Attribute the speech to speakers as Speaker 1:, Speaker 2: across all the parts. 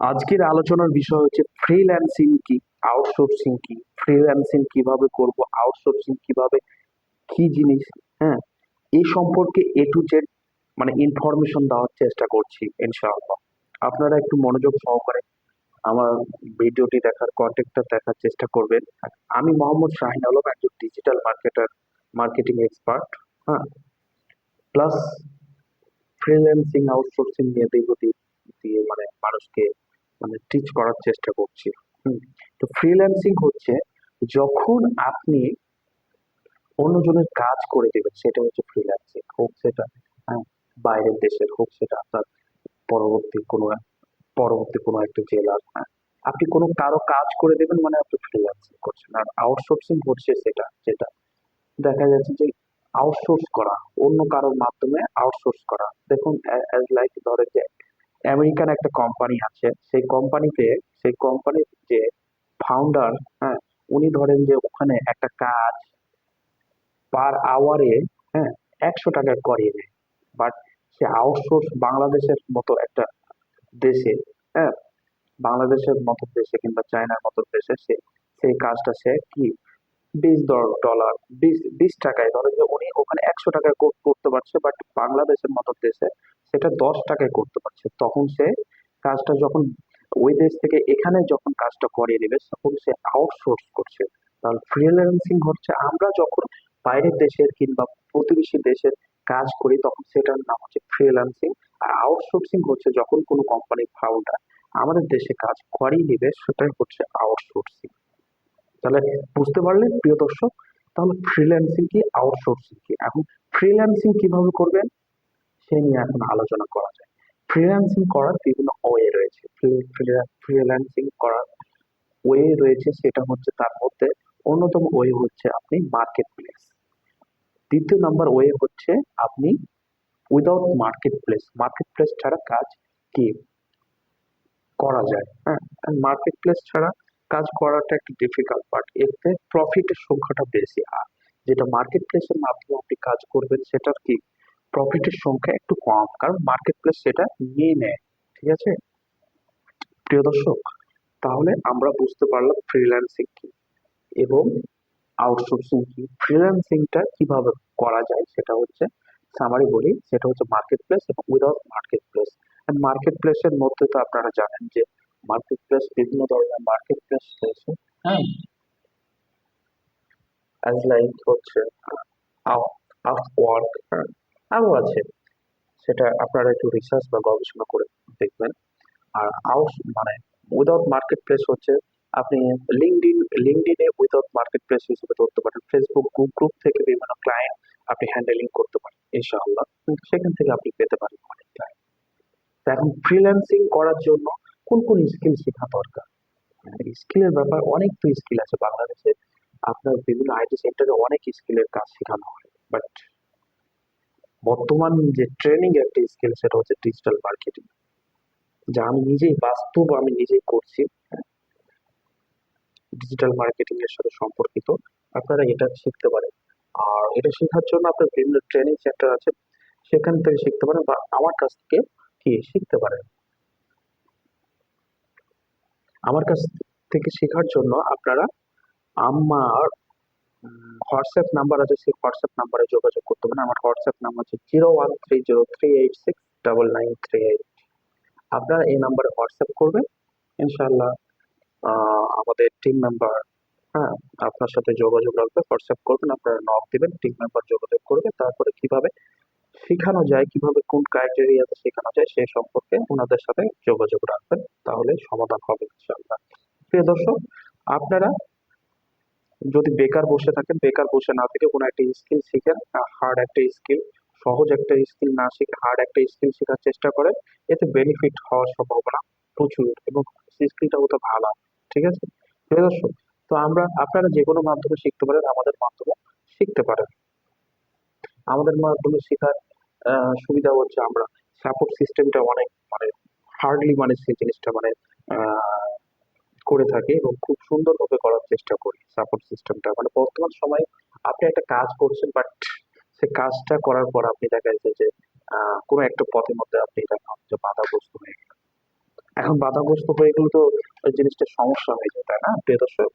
Speaker 1: আজকের আলোচনার বিষয় হচ্ছে ফ্রিল্যান্সিং কি আউটসোর্সিং কি ফ্রিল্যান্সিং কীভাবে করব আউটসোর্সিং কীভাবে, কি জিনিস হ্যাঁ? এই সম্পর্কে এ টু জেড মানে ইনফরমেশন দেওয়ার চেষ্টা করছি, ইনশাআল্লাহ। আপনারা একটু মনোযোগ সহকারে আমার ভিডিওটি দেখার কন্টেন্টটা দেখার চেষ্টা করবেন। আমি মোহাম্মদ শাহিন আলম, একজন ডিজিটাল মার্কেটার মার্কেটিং এক্সপার্ট হ্যাঁ? প্লাস ফ্রিল্যান্সিং আউটসোর্সিং নিয়ে দীর্ঘদিন দিয়ে মানে মানুষকে মানে টিচ করার চেষ্টা করছি। তো ফ্রিল্যান্সিং হচ্ছে যখন আপনি অন্যজনের কাজ করে দেবেন সেটা হচ্ছে ফ্রিল্যান্সিং হোক সেটা হ্যাঁ, বাইরের দেশের হোক সেটা আপনার পরবর্তী কোনো পরবর্তী কোনো একটা জেলার হ্যাঁ। আপনি কোনো কারও কাজ করে দেবেন মানে আপনি ফ্রিল্যান্সিং করছেন। আর আউটসোর্সিং হচ্ছে সেটা যেটা দেখা যাচ্ছে যে আউটসোর্স করা অন্য কারোর মাধ্যমে আউটসোর্স করা। দেখুন লাইক ধরেন যে আমেরিকান একটা কোম্পানি আছে। সেই কোম্পানিতে সেই কোম্পানির যে ফাউন্ডার হ্যাঁ উনি ধরেন যে ওখানে একটা কাজ পার আওয়ারে হ্যাঁ একশো টাকা করিয়ে নেয় বাট সে আউটসোর্স বাংলাদেশের মতো একটা দেশে হ্যাঁ বাংলাদেশের মতো দেশে কিংবা চায়নার মতো দেশে সে, সেই কাজটা সে কি? বিশ ডলার বিশ বিশ টাকায় ধরেন যে উনি ওখানে একশো টাকায় করতে পারছে বাট বাংলাদেশের মতো দেশে সেটা দশ টাকায় করতে পারছে। তখন সে কাজটা যখন ওই দেশ থেকে এখানে যখন কাজটা করিয়ে নেবে তখন সে আউটসোর্স করছে। তাহলে ফ্রিল্যান্সিং হচ্ছে, আমরা যখন বাইরের দেশের কিংবা প্রতিবেশী দেশের কাজ করি, তখন সেটার নাম হচ্ছে ফ্রিল্যান্সিং আর আউটসোর্সিং হচ্ছে যখন কোনো কোম্পানির ফাউন্ডার আমাদের দেশে কাজ করিয়ে নেবে, সেটাই হচ্ছে আউটসোর্সিং তাহলে বুঝতে পারলেন, প্রিয় দর্শক? তাহলে ফ্রিল্যান্সিং কি আউটসোর্সিং কি? এখন ফ্রিল্যান্সিং কীভাবে করবেন? সে নিয়ে এখন আলোচনা করা যায়। ফ্রিল্যান্সিং করার বিভিন্ন ওয়ে রয়েছে। ফ্রিল্যান্সিং করার ওয়ে রয়েছে সেটা হচ্ছে তার মধ্যে অন্যতম ওয়ে হচ্ছে আপনি মার্কেট প্লেস দ্বিতীয় নাম্বার ওয়ে হচ্ছে আপনি without marketplace marketplace ছাড়া কাজ কি করা যায়? হ্যাঁ মার্কেট প্লেস ছাড়া কাজ করাটা একটু ডিফিকাল্ট বাট এতে প্রফিটের সংখ্যাটা বেশি। আর যেটা মার্কেট প্লেসের মাধ্যমে আপনি কাজ করবেন সেটার কি? প্রফিটের সংখ্যা একটু কম, কারণ মার্কেট প্লেস সেটা নিয়ে নেয়, ঠিক আছে? প্রিয় দর্শক, তাহলে আমরা বুঝতে পারলাম ফ্রিল্যান্সিং কি এবং আউটসোর্সিং কি। ফ্রিল্যান্সিংটা কীভাবে করা যায় সেটা হচ্ছে সামারি বলি, সেটা হচ্ছে মার্কেট প্লেস এবং উইদাউট মার্কেট প্লেস মার্কেট প্লেসের মধ্যে তো আপনারা জানেন যে মার্কেট প্লেস বিভিন্ন ধরনের মার্কেট প্লেস রয়েছে হ্যাঁ? অ্যাজ লাইক হচ্ছে আপওয়ার্ক হ্যাঁ? আরও আছে। সেটা আপনারা একটু রিসার্চ বা গবেষণা করে দেখবেন। আর আউট মানে উইদাউট মার্কেট প্লেস হচ্ছে, আপনি লিঙ্কডিন লিঙ্কডিনে উইদাউট মার্কেট প্লেস হিসেবে ধরতে পারেন। ফেসবুক গ্রুপ গ্রুপ থেকে বিভিন্ন ক্লায়েন্ট আপনি হ্যান্ডেলিং করতে পারেন, ইনশাআল্লাহ। কিন্তু সেখান থেকে আপনি পেতে পারেন অনেক ক্লায়েন্ট এখন ফ্রিল্যান্সিং করার জন্য কোন কোন স্কিল শেখা দরকার? স্কিলের ব্যাপার, অনেক তো স্কিল আছে। বাংলাদেশে আপনার বিভিন্ন আইটি সেন্টারে অনেক স্কিলের কাজ শেখানো হয়। বাট বর্তমান যে ট্রেনিং একটা স্কিল সেটা হচ্ছে ডিজিটাল মার্কেটিং যা আমি নিজেই বাস্তব আমি নিজেই করছি। ডিজিটাল মার্কেটিং এর সাথে সম্পর্কিত। আপনারা এটা শিখতে পারেন। আর এটা শেখার জন্য আপনার বিভিন্ন ট্রেনিং সেন্টার আছে। সেখান থেকে শিখতে পারেন বা আমার কাছ থেকে কি শিখতে পারেন। আমার কাছ থেকে শেখার জন্য আপনারা আমার হোয়াটসঅ্যাপ নাম্বার আছে সেই হোয়াটসঅ্যাপ নাম্বারে যোগাযোগ করতে পারেন। আমার হোয়াটসঅ্যাপ নাম্বার হচ্ছে zero one three zero three eight six double nine three eight. আপনারা এই নাম্বারে হোয়াটসঅ্যাপ করবেন। ইনশাআল্লাহ আহ, আমাদের টিম মেম্বার হ্যাঁ আপনার সাথে যোগাযোগ রাখবে হোয়াটসঅ্যাপ করবেন আপনারা নক দিবেন টিম মেম্বার যোগাযোগ করবে। তারপরে কীভাবে শেখানো যায় কীভাবে কোন ক্রাইটেরিয়াতে শেখানো যায় সে সম্পর্কে ওনাদের সাথে যোগাযোগ রাখবেন তাহলে সমাধান হবে ইনশাআল্লাহ। প্রিয় দর্শক আপনারা যদি বেকার বসে থাকেন, বেকার বসে না থেকে কোনো একটা স্কিল শিখেন হার্ড একটা স্কিল সহজ একটা স্কিল না শিখে হার্ড একটা স্কিল শেখার চেষ্টা করেন, এতে বেনিফিট হওয়ার সম্ভাবনা প্রচুর এবং স্কিলটা হতে ভালো। ঠিক আছে? প্রিয় দর্শক, তো আমরা আপনারা যে কোনো মাধ্যমে শিখতে পারেন, আমাদের মাধ্যমে শিখতে পারেন। আমাদের মাধ্যমে শেখার সুবিধা হচ্ছে আমরা সাপোর্ট সিস্টেমটা অনেক মানে হার্ডলি মানে সেই জিনিসটা মানে করে থাকি এবং খুব সুন্দরভাবে করার চেষ্টা করি সাপোর্ট সিস্টেমটা মানে বর্তমান সময়ে আপনি একটা কাজ করছেন বাট সে কাজটা করার পর আপনি দেখা যাচ্ছে যে কোনো একটা পথের মধ্যে আপনি দেখা হচ্ছে বাধাগ্রস্ত হয়ে গেলেন। এখন বাধাগ্রস্ত হয়ে গেলে তো ওই জিনিসটা সমস্যা হয়ে যায়, তাই না? প্রিয় দর্শক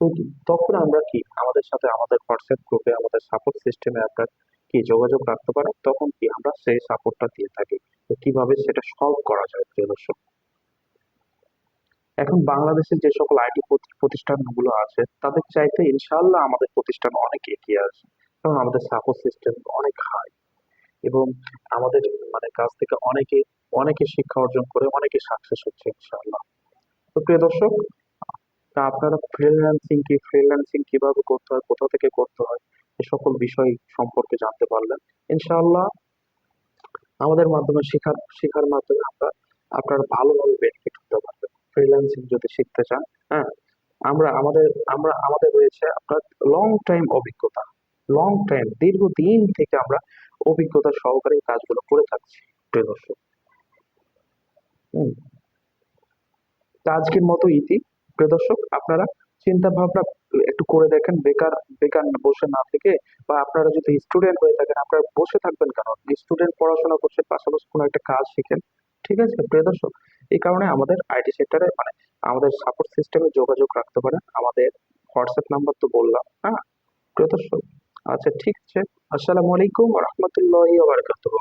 Speaker 1: তো তখন আমরা কি? আমাদের সাথে, আমাদের হোয়াটসঅ্যাপ গ্রুপে আমাদের সাপোর্ট সিস্টেমে আপনার কি যোগাযোগ রাখতে পারেন? তখন কি আমরা সেই সাপোর্টটা দিয়ে থাকি? তো কীভাবে সেটা সলভ করা যায় প্রিয় দর্শক এখন বাংলাদেশের যে সকল আইটি প্রতিষ্ঠানগুলো আছে, তাদের চাইতে ইনশাল্লাহ আমাদের প্রতিষ্ঠান অনেক এগিয়ে আছে কারণ আমাদের সাপোর্ট সিস্টেম অনেক হাই এবং আমাদের মানে কাছ থেকে অনেকে অনেকে শিক্ষা অর্জন করে, অনেকে সাকসেস হচ্ছে ইনশাআল্লাহ। তো প্রিয় দর্শক তা আপনারা ফ্রিল্যান্সিং কি ফ্রিল্যান্সিং কীভাবে করতে হয়, কোথা থেকে করতে হয়, এ সকল বিষয় সম্পর্কে জানতে পারলেন। ইনশাআল্লাহ আমাদের মাধ্যমে শেখার শেখার মাধ্যমে আমরা আপনারা ভালোভাবে বেনিফিট হতে পারবেন। ফ্রিল্যান্সিং যদি শিখতে চান হ্যাঁ আমরা আমাদের আমরা আমাদের রয়েছে আপনার লং টাইম অভিজ্ঞতা লং টাইম দীর্ঘদিন থেকে আমরা অভিজ্ঞতা সহকারে কাজগুলো করে থাকছি, প্রিয় দর্শক। তা আজকের মতো ইতি, প্রিয় দর্শক, আপনারা চিন্তা ভাবনা একটু করে দেখেন, বেকার বেকার বসে না থেকে, বা আপনারা যদি স্টুডেন্ট হয়ে থাকেন, আপনারা বসে থাকবেন কেন? স্টুডেন্ট পড়াশোনা করছে পাশাপাশি কোনো একটা কাজ শিখেন ঠিক আছে? প্রিয় দর্শক, এই কারণে আমাদের আইটি সেক্টরে মানে আমাদের সাপোর্ট সিস্টেমে যোগাযোগ রাখতে পারেন। আমাদের হোয়াটসঅ্যাপ নাম্বার তো বললাম হ্যাঁ? প্রিয় দর্শক আচ্ছা ঠিক আছে। আসসালামু আলাইকুম রহমতুল্লাহি বারাকাতুহু।